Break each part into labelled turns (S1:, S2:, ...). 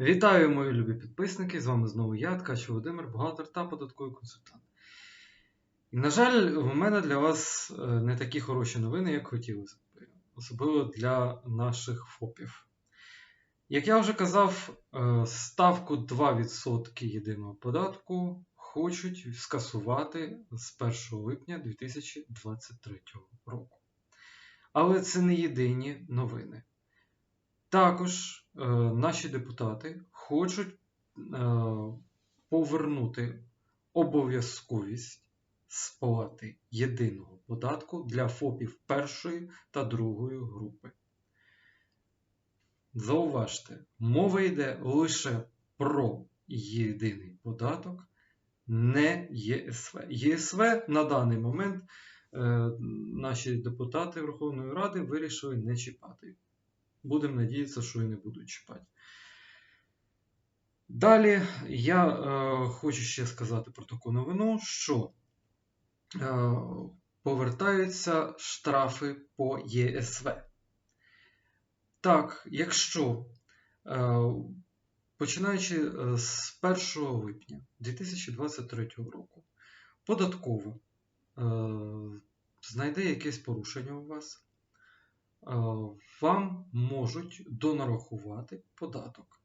S1: Вітаю, мої любі підписники! З вами знову я, Ткач Володимир, бухгалтер та податковий консультант. І, на жаль, в мене для вас е, не такі хороші новини, як хотілося б, особливо для наших ФОПів. Як я вже казав, е, ставку 2% єдиного податку хочуть скасувати з 1 липня 2023 року. Але це не єдині новини. Також е, наші депутати хочуть е, повернути обов'язковість сплати єдиного податку для ФОПів першої та другої групи. Зауважте, мова йде лише про єдиний податок, не ЄСВ. ЄСВ на даний момент е, наші депутати Верховної Ради вирішили не чіпати. Будемо надіятися, що і не будуть чіпати. Далі я е, хочу ще сказати про таку новину, що е, повертаються штрафи по ЄСВ. Так, якщо е, починаючи з 1 липня 2023 року податково е, знайде якесь порушення у вас, вам можуть донарахувати податок.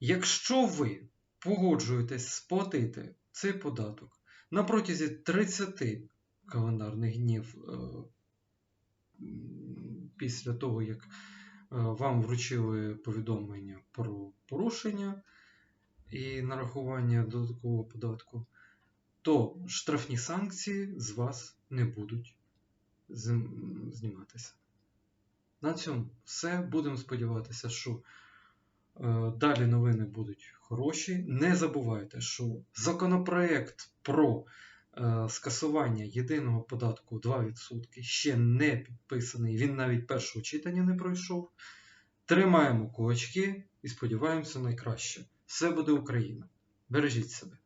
S1: Якщо ви погоджуєтесь сплатити цей податок на протязі 30 календарних днів е, після того, як е, вам вручили повідомлення про порушення і нарахування додаткового податку, то штрафні санкції з вас не будуть зніматися. На цьому все. Будемо сподіватися, що е, далі новини будуть хороші. Не забувайте, що законопроект про е, скасування єдиного податку 2% ще не підписаний. Він навіть першого читання не пройшов. Тримаємо кулачки і сподіваємося найкраще. Все буде Україна. Бережіть себе.